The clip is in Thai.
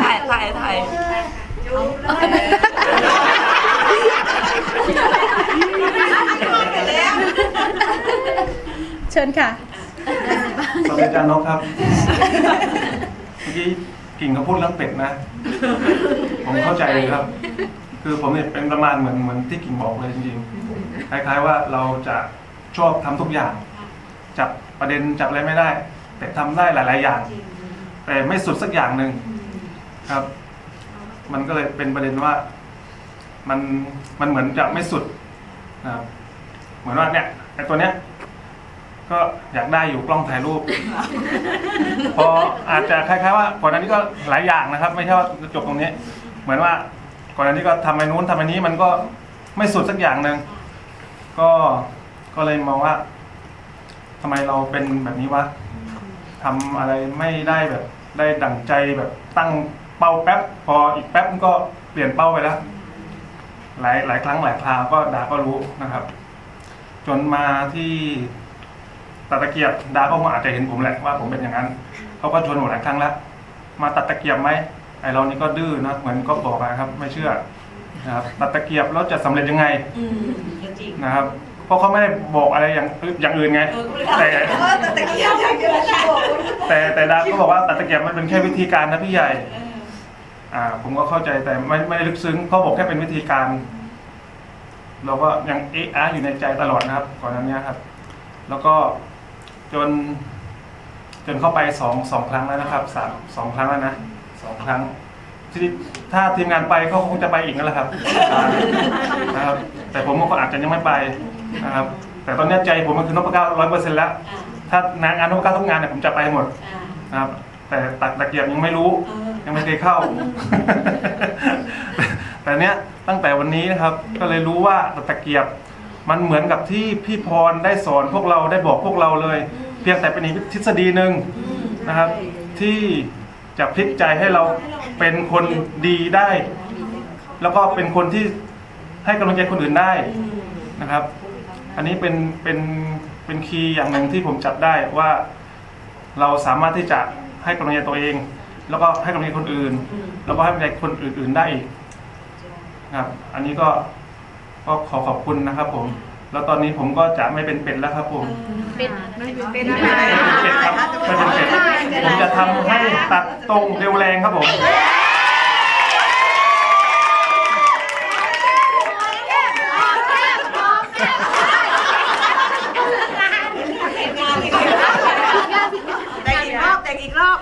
ถ่ายถ่ายถ่ายเชิญค่ะ สวัสดีอาจารย์นกครับ เมื่อกี้กิ่งเขาพูดเรื่องเป็ดนะ ผมเข้าใจเลยครับ คือผมเนี่ยเป็นประมาณเหมือนเหมือนที่กิ่งบอกเลยจริงๆ คล้ายๆว่าเราจะชอบทำทุกอย่าง จับประเด็นจับอะไรไม่ได้ แต่ทำได้หลาย ๆ อย่าง แต่ไม่สุดสักอย่างหนึ่งครับ มันก็เลยเป็นประเด็นว่า มันมันเหมือนจะไม่สุดนะครับเหมือนว่าเนี่ยไอ้ตัวเนี้ย ก็อยากได้อยู่กล้องถ่ายรูป พออาจจะคล้ายๆว่าก่อนหน้านี้ก็หลายอย่างนะครับ ไม่ใช่ว่าจะจบตรงนี้ เหมือนว่าก่อนหน้านี้ก็ทำไปนู้นทำไปนี้มันก็ไม่สุดสักอย่างหนึ่งก็ก็เลยมองว่าทำไมเราเป็นแบบนี้วะทำอะไรไม่ได้แบบ ได้ดั่งใจแบบตั้งเป้าแป๊บ พออีกแป๊บมันก็เปลี่ยนเป้าไปแล้วหลายหลายครั้งหลายคราวก็ดาก็รู้นะครับ จนมาที่ตัดตะเกียบดาก็คงอาจจะเห็นผมแหละว่าผมเป็นอย่างนั้นเขาก็ชวนผมหลายครั้งแล้วมาตัดตะเกียบไหมไอเรานี่ก็ดื้อนะเหมือนก็บอกนะครับ ไม่เชื่อนะครับตัดตะเกียบแล้วจะสำเร็จยังไงอืมจริงนะครับ เพราะเขาไม่ได้บอกอะไรอย่างอย่างอื่นไง แต่เออแต่ตะเกียบอย่างเดียวใช่แต่แต่ดาก็บอกว่าตัดตะเกียบมันเป็นแค่วิธีการนะพี่ใหญ่อ่า ผมก็เข้าใจแต่ไม่ไม่ได้ลึกซึ้งเขาบอกแค่เป็นวิธีการ เราก็ยังเอะอะอยู่ในใจตลอดนะครับ ก่อนหน้านี้ครับ แล้วก็จน จนเข้าไปสองสองครั้งแล้วนะครับสามสองครั้งแล้วนะสองครั้ง ทีนี้ถ้าทีมงานไปเขาคงจะไปอีกนั่นแหละครับอ่านะครับ แต่ผมก็อาจจะยังไม่ไปนะครับ แต่ตอนนี้ใจผมมันคือนพเก้าร้อยเปอร์เซ็นต์แล้ว ถ้างานงานนพเก้าทุกงานเนี่ยผมจะไปหมดนะครับ แต่ตัดตะเกียบยังไม่รู้ ยังไม่เคยเข้า แต่เนี้ยตั้งแต่วันนี้นะครับ ก็เลยรู้ว่าตะเกียบมันเหมือนกับที่พี่พรได้สอนพวกเราได้บอกพวกเราเลย เพียงแต่เป็นอีกทฤษฎีหนึ่งนะครับ ที่จะพลิกใจให้เรา เป็นคนดีได้ แล้วก็เป็นคนที่ให้กำลังใจคนอื่นได้นะครับ อันนี้เป็นเป็นเป็นคีย์อย่างหนึ่งที่ผมจับได้ว่าเราสามารถที่จะให้กำลังใจตัวเอง แล้วก็ให้กำลังใจคนอื่น แล้วก็ให้กำลังใจคนอื่น ๆได้อีกนะครับ อันนี้ก็ก็ขอขอบคุณนะครับ ผม แล้วตอนนี้ผมก็จะไม่เป็นเป็ดแล้วครับผม เป็นเป็นไม่เป็นเป็ดครับไม่เป็นเป็ดผมจะ ทำให้ตัดตรงเร็วแรงครับผม แต่งอีกรอบแต่งอีกรอบ